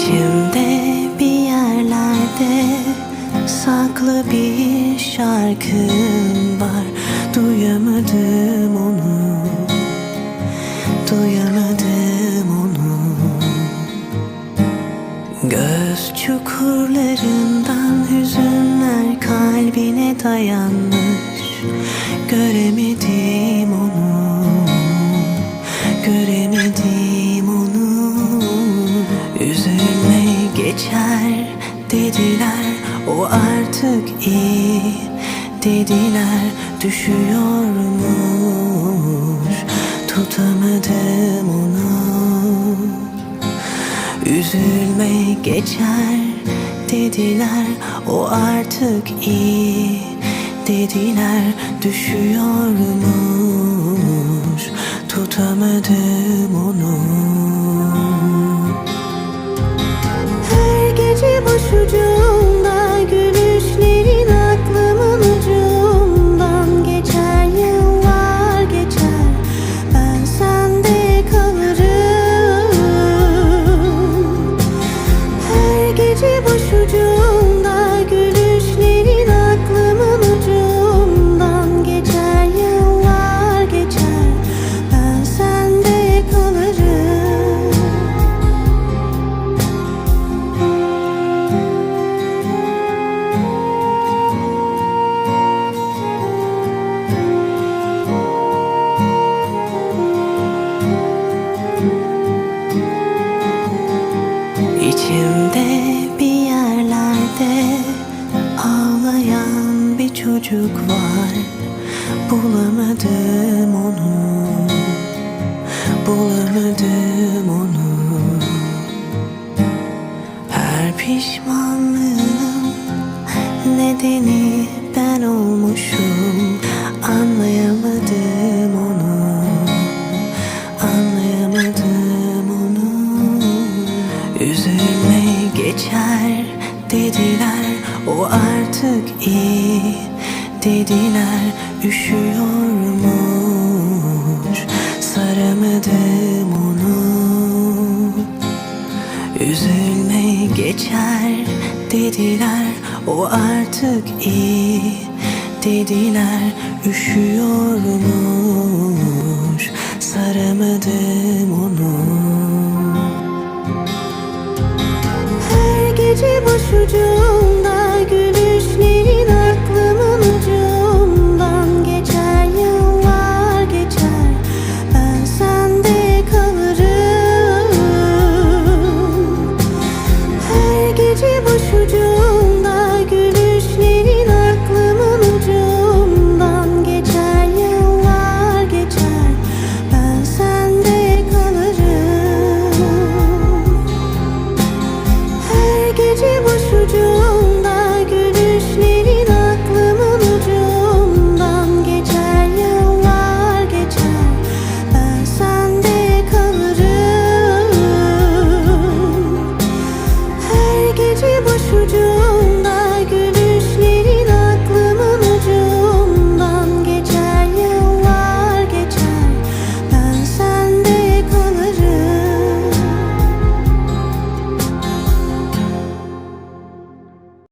İçimde bir yerlerde saklı bir şarkım var. Duyamadım onu, duyamadım onu. Göz çukurlarından hüzünler kalbine dayanmış. Göremedim iyi dediler düşüyormuş tutamadım onu. Üzülme geçer dediler o artık iyi. dediler düşüyormuş tutamadım onu yerlerde ağlayan bir çocuk var. Bulamadım onu, bulamadım onu. Her pişmanlığın nedeni ben olmuşum o artık iyi dediler üşüyormuş saramadım onu Üzülme geçer dediler o artık iyi dediler üşüyormuş saramadım onu Her gece başucumda